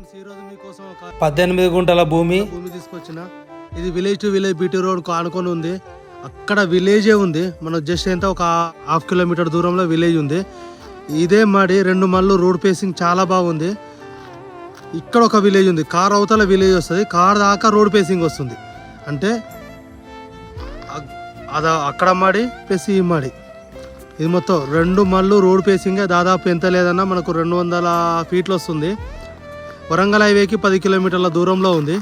Friends ఈ రోజు మీకోసం ఒక పద్దెనిమిది గుంటల భూమి. భూమి తీసుకొచ్చిన. ఇది village to village BT road ఆనుకొని ఉంది. అక్కడ విలేజే ఉంది. మనకు జస్ట్ ఎంత ఒక హాఫ్ కిలోమీటర్ దూరంలో విలేజ్ ఉంది. ఇదే మాడి రెండు మళ్ళు రోడ్ పేసింగ్ చాలా బాగుంది. ఇక్కడ ఒక విలేజ్ ఉంది. కార్ అవతల విలేజ్ వస్తుంది. కార్ దాకా రోడ్ పేసింగ్ వస్తుంది. అంటే అద అక్కడ మాడి ప్లస్ ఈ మాడి. ఇది మొత్తం రెండు మళ్ళు రోడ్ పేసింగ్ దాదాపు ఎంత లేదన్నా మనకు రెండు వందల ఫీట్లు వస్తుంది. వరంగల్ హైవేకి పది కిలోమీటర్ల దూరంలో ఉంది.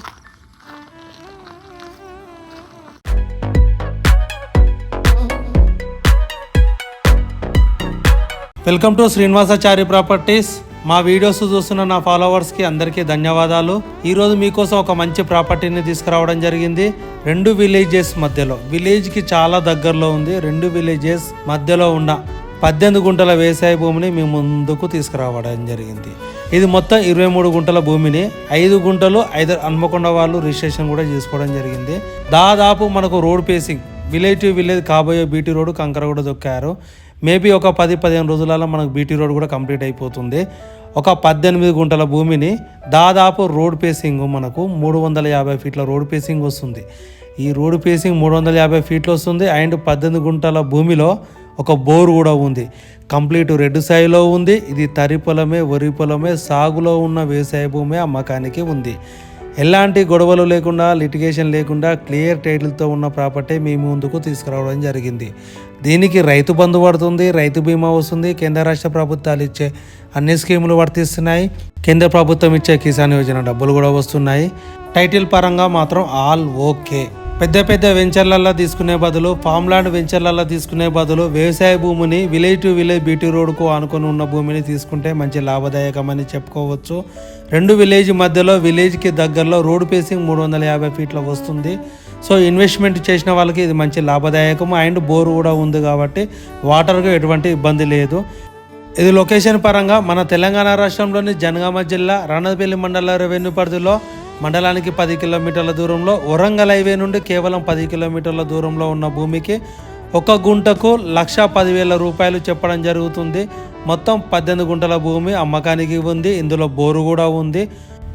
Welcome to Srinivasachari properties. మా వీడియోస్ చూస్తున్న నా ఫాలోవర్స్కి అందరికీ ధన్యవాదాలు. ఈరోజు మీకోసం ఒక మంచి ప్రాపర్టీని తీసుకురావడం జరిగింది. రెండు విలేజెస్ మధ్యలో. విలేజ్కి చాలా దగ్గరలో ఉంది. రెండు విలేజెస్ మధ్యలో ఉన్న పద్దెనిమిది గుంటల వ్యవసాయ భూమిని మీ ముందుకు తీసుకురావడం జరిగింది. ఇది మొత్తం ఇరవై మూడు గుంటల భూమిని ఐదు గుంటలు ఐదు హన్మకొండ వాళ్ళు రిజిస్ట్రేషన్ కూడా చేసుకోవడం జరిగింది. దాదాపు మనకు road facing village to village కాబోయే బీటీ రోడ్ కంకర కూడా దొక్కారు. మేబీ ఒక పది పదిహేను రోజులలో మనకు బీటీ రోడ్ కూడా కంప్లీట్ అయిపోతుంది. ఒక పద్దెనిమిది గుంటల భూమిని దాదాపు రోడ్ పేసింగ్ మనకు మూడు వందల యాభై ఫీట్ల రోడ్ పేసింగ్ వస్తుంది. ఈ రోడ్ పేసింగ్ మూడు వందల యాభై ఫీట్లు వస్తుంది. అండ్ పద్దెనిమిది గుంటల భూమిలో ఒక బోర్ కూడా ఉంది. కంప్లీట్ రెడ్ సాయిలో ఉంది. ఇది తరి పొలమే వరి పొలమే సాగులో ఉన్న వ్యవసాయ భూమి అమ్మకానికి ఉంది. ఎలాంటి గొడవలు లేకుండా లిటిగేషన్ లేకుండా క్లియర్ టైటిల్తో ఉన్న ప్రాపర్టీ మీ ముందుకు తీసుకురావడం జరిగింది. దీనికి రైతు బంధు పడుతుంది రైతు బీమా వస్తుంది. కేంద్ర రాష్ట్ర ప్రభుత్వాలు ఇచ్చే అన్ని స్కీములు వర్తిస్తున్నాయి. కేంద్ర ప్రభుత్వం ఇచ్చే కిసాన్ యోజన డబ్బులు కూడా వస్తున్నాయి. టైటిల్ పరంగా మాత్రం ఆల్ ఓకే. పెద్ద పెద్ద వెంచర్లలో తీసుకునే బదులు ఫామ్ ల్యాండ్ వెంచర్లలో తీసుకునే బదులు వ్యవసాయ భూమిని విలేజ్ టు విలేజ్ బీటీ రోడ్కు ఆనుకొని ఉన్న భూమిని తీసుకుంటే మంచి లాభదాయకమని చెప్పుకోవచ్చు. రెండు విలేజ్ మధ్యలో విలేజ్కి దగ్గరలో రోడ్ పేసింగ్ మూడు వందల యాభై ఫీట్ల వస్తుంది. సో ఇన్వెస్ట్మెంట్ చేసిన వాళ్ళకి ఇది మంచి లాభదాయకం అండ్ బోర్ కూడా ఉంది కాబట్టి వాటర్కు ఎటువంటి ఇబ్బంది లేదు. ఇది లొకేషన్ పరంగా మన తెలంగాణ రాష్ట్రంలోని జనగామ జిల్లా రణపల్లి మండల రెవెన్యూ పరిధిలో మండలానికి పది కిలోమీటర్ల దూరంలో వరంగల్ హైవే నుండి కేవలం పది కిలోమీటర్ల దూరంలో ఉన్న భూమికి ఒక గుంటకు లక్ష పదివేల రూపాయలు చెప్పడం జరుగుతుంది. మొత్తం పద్దెనిమిది గుంటల భూమి అమ్మకానికి ఉంది. ఇందులో బోరు కూడా ఉంది.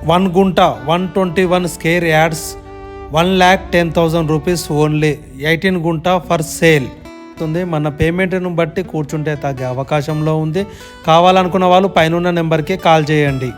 వన్ గుంట one twenty one square yards one lakh ten thousand rupees only. Eighteen గుంట ఫర్ సేల్. ఉంది. మన పేమెంట్ను బట్టి కూర్చుంటే తగ్గే అవకాశంలో ఉంది. కావాలనుకున్న వాళ్ళు పైన నెంబర్కి కాల్ చేయండి.